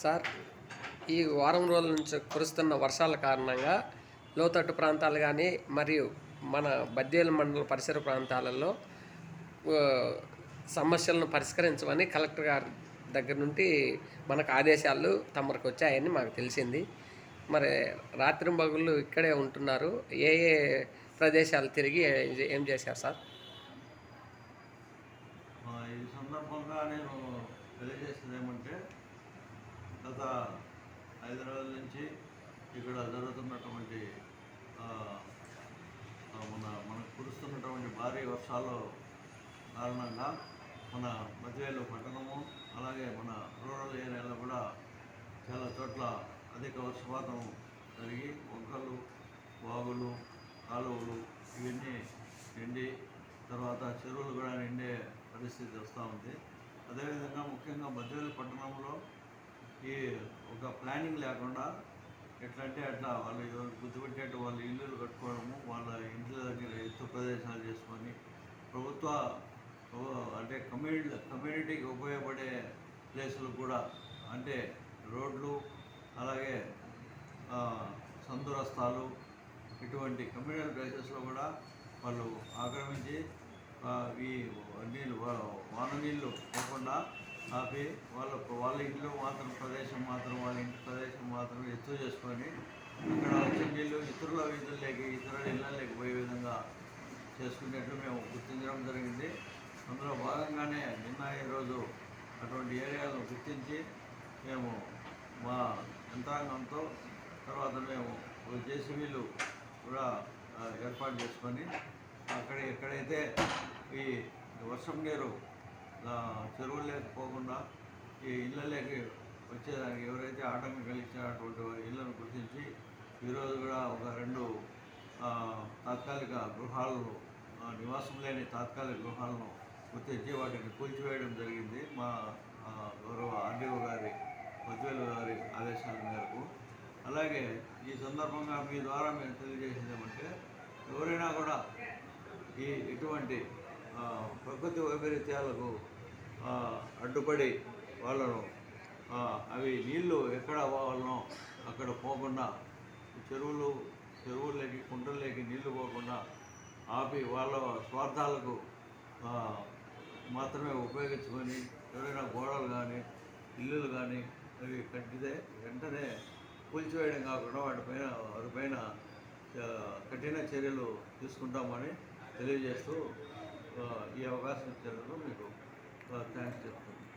Sir ఈ వారం రోజుల నుంచి కురుస్తున్న వర్షాల కారణంగా లోతట్టు ప్రాంతాలు కానీ మరియు మన బద్దేల మండల పరిసర ప్రాంతాలలో సమస్యలను పరిష్కరించమని కలెక్టర్ గారి దగ్గర నుండి మనకు ఆదేశాలు తమరికి వచ్చాయని మాకు తెలిసింది. మరి రాత్రి బగుళ్ళు ఇక్కడే ఉంటున్నారు. ఏ ఏ ప్రదేశాలు తిరిగి ఏం చేశారు సార్? ఈ సందర్భంగా నేను తెలియజేసేది ఏమంటే గత ఐదు రోజుల నుంచి ఇక్కడ జరుగుతున్నటువంటి మన మనకు కురుస్తున్నటువంటి భారీ వర్షాలు కారణంగా మన మధ్యవేలు పట్టణము అలాగే మన రూరల్ ఏరియాలో కూడా చాలా చోట్ల అధిక వర్షపాతం జరిగి వంకలు వాగులు కాలువలు ఇవన్నీ నిండి తర్వాత చెరువులు కూడా నిండే పరిస్థితి వస్తూ ఉంది. అదేవిధంగా ముఖ్యంగా మధ్యవేలు పట్టణంలో ఈ ఒక ప్లానింగ్ లేకుండా ఎట్లా అంటే అట్లా వాళ్ళు ఎవరు గుర్తుపెట్టేట్టు వాళ్ళ ఇల్లులు కట్టుకోవడము వాళ్ళ ఇంట్ల దగ్గర ఎత్తు ప్రదేశాలు చేసుకొని ప్రభుత్వ అంటే కమ్యూనిటీ కమ్యూనిటీకి ఉపయోగపడే ప్లేసులు కూడా అంటే రోడ్లు అలాగే ఆ, సందు రస్తాలు ఇటువంటి కమ్యూనిటీ ప్లేసెస్లో కూడా వాళ్ళు ఆక్రమించి ఈ నీళ్ళు వాన నీళ్ళు పోకుండా ఆపి వాళ్ళ వాళ్ళ ఇంట్లో మాత్రం ప్రదేశం మాత్రం వాళ్ళ ఇంటి ప్రదేశం మాత్రం ఎత్తు చేసుకొని ఇక్కడ వచ్చే వీళ్ళు ఇతరుల వీధుల్లోకి ఇతరుల ఇళ్ళలోకి పోయే విధంగా చేసుకునేట్లు మేము గుర్తించడం జరిగింది. అందులో భాగంగానే నిన్న ఈరోజు అటువంటి ఏరియాలను గుర్తించి మేము మా యంత్రాంగంతో తర్వాత మేము జేసీబీలు కూడా ఏర్పాటు చేసుకొని అక్కడ ఎక్కడైతే ఈ వర్షం నీరు చెరువులు లేకపోకుండా ఈ ఇళ్ళలోకి వచ్చేదానికి ఎవరైతే ఆటంకం కలిగించినటువంటి ఇళ్ళను గుర్తించి ఈరోజు కూడా ఒక రెండు తాత్కాలిక గృహాలను నివాసం లేని తాత్కాలిక గృహాలను గుర్తించి వాటిని కూల్చివేయడం జరిగింది. మా గౌరవ ఆర్డీఓ గారి మధ్యవేలు గారి ఆదేశాల మేరకు. అలాగే ఈ సందర్భంగా మీ ద్వారా మేము తెలియజేసేది ఏమంటే ఎవరైనా కూడా ఈ ఇటువంటి ప్రకృతి వైపరీత్యాలకు అడ్డుపడి వాళ్ళను అవి నీళ్ళు ఎక్కడ పోవాలనో అక్కడ పోకుండా చెరువులు చెరువుల్లోకి కుంటల్లోకి నీళ్ళు పోకుండా ఆపి వాళ్ళ స్వార్థాలకు మాత్రమే ఉపయోగించుకొని ఎవరైనా గోడలు కానీ ఇల్లులు కానీ అవి కట్టితే వెంటనే కూల్చివేయడం కాకుండా వాటిపైన వాటిపైన కఠిన చర్యలు తీసుకుంటామని తెలియజేస్తూ ఈ అవకాశం ఇచ్చినందుకు మీకు Well, thanks, Justin.